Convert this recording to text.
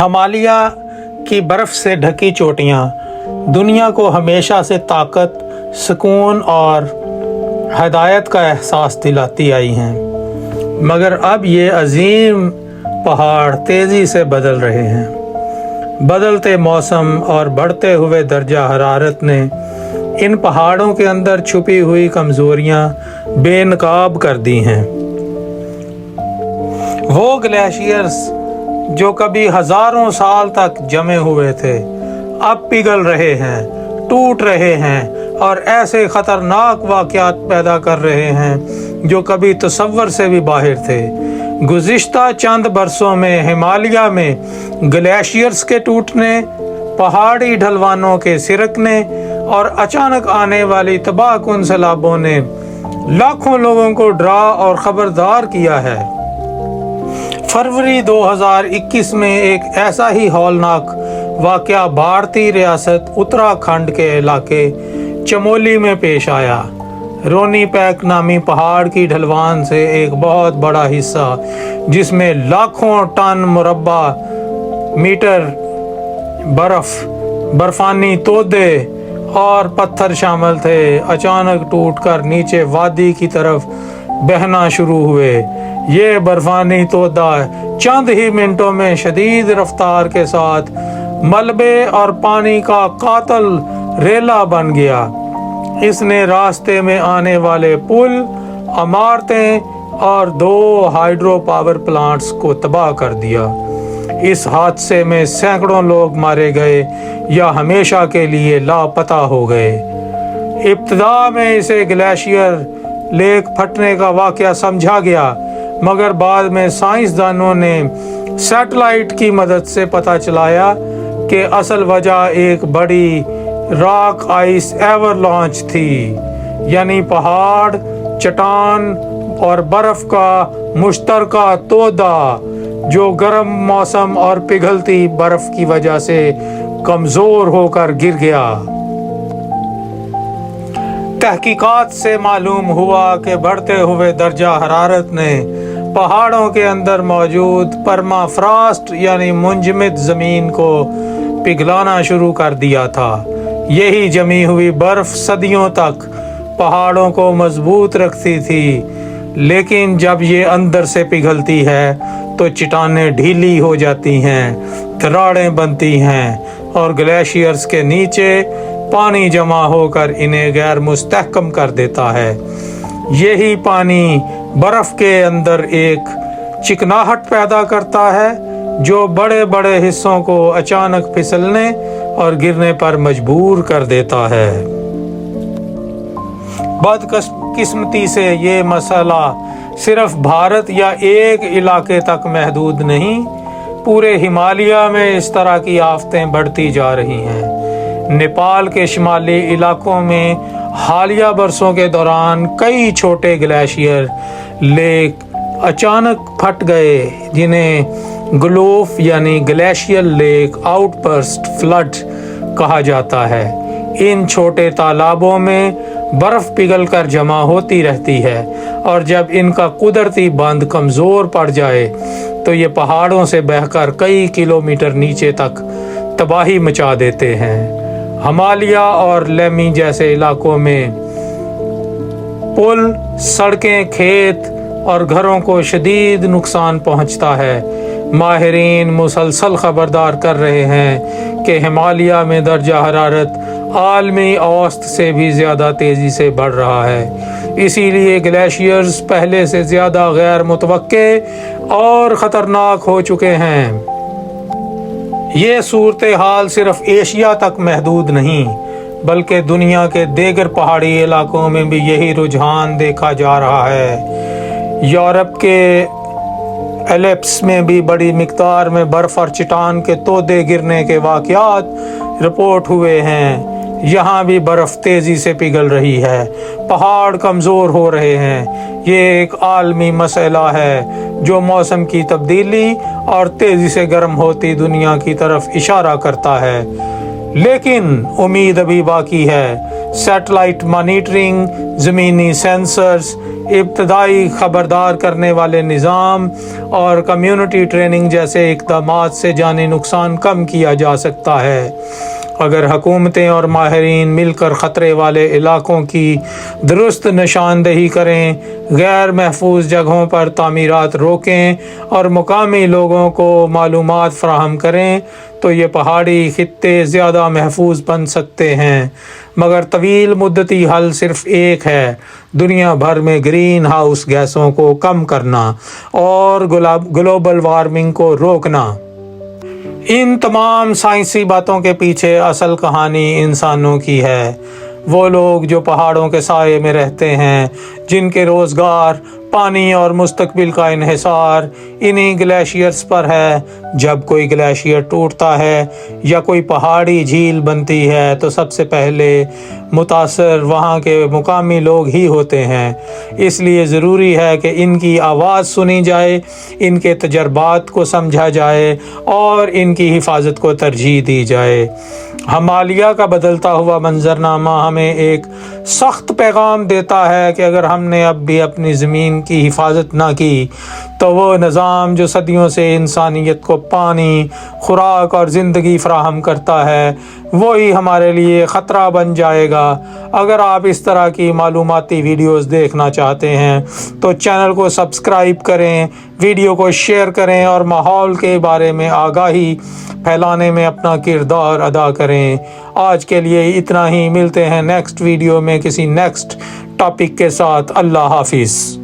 ہمالیہ کی برف سے ڈھکی چوٹیاں، دنیا کو ہمیشہ سے طاقت، سکون اور ہدایت کا احساس دلاتی آئی ہیں۔ مگر اب یہ عظیم پہاڑ تیزی سے بدل رہے ہیں۔ بدلتے موسم اور بڑھتے ہوئے درجہ حرارت نے ان پہاڑوں کے اندر چھپی ہوئی کمزوریاں بے نقاب کر دی ہیں۔ وہ گلیشیئرز جو کبھی ہزاروں سال تک جمے ہوئے تھے، اب پگھل رہے ہیں، ٹوٹ رہے ہیں اور ایسے خطرناک واقعات پیدا کر رہے ہیں جو کبھی تصور سے بھی باہر تھے۔ گزشتہ چند برسوں میں ہمالیہ میں گلیشیئرز کے ٹوٹنے، پہاڑی ڈھلوانوں کے سرکنے اور اچانک آنے والی تباہ کن سیلابوں نے لاکھوں لوگوں کو ڈرا اور خبردار کیا ہے۔ فروری دو ہزار اکیس میں ایک ایسا ہی ہولناک واقعہ بھارتی ریاست اتراکھنڈ کے علاقے چمولی میں پیش آیا۔ رونی پیک نامی پہاڑ کی ڈھلوان سے ایک بہت بڑا حصہ، جس میں لاکھوں ٹن مربع میٹر برف، برفانی تودے اور پتھر شامل تھے، اچانک ٹوٹ کر نیچے وادی کی طرف بہنا شروع ہوئے۔ یہ برفانی تودا چند ہی منٹوں میں شدید رفتار کے ساتھ ملبے اور پانی کا قاتل ریلا بن گیا۔ اس نے راستے میں آنے والے پل، عمارتیں اور دو ہائیڈرو پاور پلانٹس کو تباہ کر دیا۔ اس حادثے میں سینکڑوں لوگ مارے گئے یا ہمیشہ کے لیے لاپتہ ہو گئے۔ ابتدا میں اسے گلیشیئر لیک پھٹنے کا واقعہ سمجھا گیا۔ مگر بعد میں سائنسدانوں نے سیٹلائٹ کی مدد سے پتہ چلایا کہ اصل وجہ ایک بڑی راک آئس ایور لانچ تھی یعنی پہاڑ، چٹان اور برف کا مشترکہ تودا جو گرم موسم اور پگھلتی برف کی وجہ سے کمزور ہو کر گر گیا۔ تحقیقات سے معلوم ہوا کہ بڑھتے ہوئے درجہ حرارت نے پہاڑوں کے اندر موجود پرما فراسٹ یعنی منجمد زمین کو پگھلانا شروع کر دیا تھا۔ یہی جمی ہوئی برف صدیوں تک پہاڑوں کو مضبوط رکھتی تھی۔ لیکن جب یہ اندر سے پگھلتی ہے تو چٹانیں ڈھیلی ہو جاتی ہیں، دراڑیں بنتی ہیں اور گلیشیئرز کے نیچے پانی جمع ہو کر انہیں غیر مستحکم کر دیتا ہے۔ یہی پانی برف کے اندر ایک چکناہٹ پیدا کرتا ہے، جو بڑے بڑے حصوں کو اچانک پھسلنے اور گرنے پر مجبور کر دیتا ہے۔ بد قسمتی سے یہ مسئلہ صرف بھارت یا ایک علاقے تک محدود نہیں، پورے ہمالیہ میں اس طرح کی آفتیں بڑھتی جا رہی ہیں۔ نیپال کے شمالی علاقوں میں حالیہ برسوں کے دوران کئی چھوٹے گلیشیئر لیک اچانک پھٹ گئے، جنہیں گلوف یعنی glacier lake outburst flood کہا جاتا ہے۔ ان چھوٹے تالابوں میں برف پگھل کر جمع ہوتی رہتی ہے اور جب ان کا قدرتی بند کمزور پڑ جائے تو یہ پہاڑوں سے بہہ کر کئی کلومیٹر نیچے تک تباہی مچا دیتے ہیں۔ ہمالیہ اور لیمی جیسے علاقوں میں پل، سڑکیں، کھیت اور گھروں کو شدید نقصان پہنچتا ہے۔ ماہرین مسلسل خبردار کر رہے ہیں کہ ہمالیہ میں درجہ حرارت عالمی اوسط سے بھی زیادہ تیزی سے بڑھ رہا ہے۔ اسی لیے گلیشیئرز پہلے سے زیادہ غیر متوقع اور خطرناک ہو چکے ہیں۔ یہ صورتحال صرف ایشیا تک محدود نہیں، بلکہ دنیا کے دیگر پہاڑی علاقوں میں بھی یہی رجحان دیکھا جا رہا ہے۔ یورپ کے ایلپس میں بھی بڑی مقدار میں برف اور چٹان کے تودے گرنے کے واقعات رپورٹ ہوئے ہیں۔ یہاں بھی برف تیزی سے پگھل رہی ہے۔ پہاڑ کمزور ہو رہے ہیں۔ یہ ایک عالمی مسئلہ ہے جو موسم کی تبدیلی اور تیزی سے گرم ہوتی دنیا کی طرف اشارہ کرتا ہے۔ لیکن امید ابھی باقی ہے۔ سیٹلائٹ مانیٹرنگ، زمینی سینسرز، ابتدائی خبردار کرنے والے نظام اور کمیونٹی ٹریننگ جیسے اقدامات سے جانی نقصان کم کیا جا سکتا ہے۔ اگر حکومتیں اور ماہرین مل کر خطرے والے علاقوں کی درست نشاندہی کریں، غیر محفوظ جگہوں پر تعمیرات روکیں اور مقامی لوگوں کو معلومات فراہم کریں، تو یہ پہاڑی خطے زیادہ محفوظ بن سکتے ہیں۔ مگر طویل مدتی حل صرف ایک ہے، دنیا بھر میں گرین ہاؤس گیسوں کو کم کرنا اور گلوبل وارمنگ کو روکنا۔ ان تمام سائنسی باتوں کے پیچھے اصل کہانی انسانوں کی ہے۔ وہ لوگ جو پہاڑوں کے سائے میں رہتے ہیں، جن کے روزگار پانی اور مستقبل کا انحصار انہی گلیشیئرز پر ہے۔ جب کوئی گلیشیئر ٹوٹتا ہے یا کوئی پہاڑی جھیل بنتی ہے تو سب سے پہلے متاثر وہاں کے مقامی لوگ ہی ہوتے ہیں۔ اس لیے ضروری ہے کہ ان کی آواز سنی جائے، ان کے تجربات کو سمجھا جائے اور ان کی حفاظت کو ترجیح دی جائے۔ ہمالیہ کا بدلتا ہوا منظرنامہ ہمیں ایک سخت پیغام دیتا ہے کہ اگر ہم نے اب بھی اپنی زمین کی حفاظت نہ کی تو وہ نظام جو صدیوں سے انسانیت کو پانی، خوراک اور زندگی فراہم کرتا ہے، وہی ہمارے لیے خطرہ بن جائے گا۔ اگر آپ اس طرح کی معلوماتی ویڈیوز دیکھنا چاہتے ہیں، تو چینل کو سبسکرائب کریں، ویڈیو کو شیئر کریں اور ماحول کے بارے میں آگاہی پھیلانے میں اپنا کردار ادا کریں۔ آج کے لیے اتنا ہی۔ ملتے ہیں نیکسٹ ویڈیو میں کسی نیکسٹ ٹاپک کے ساتھ۔ اللہ حافظ۔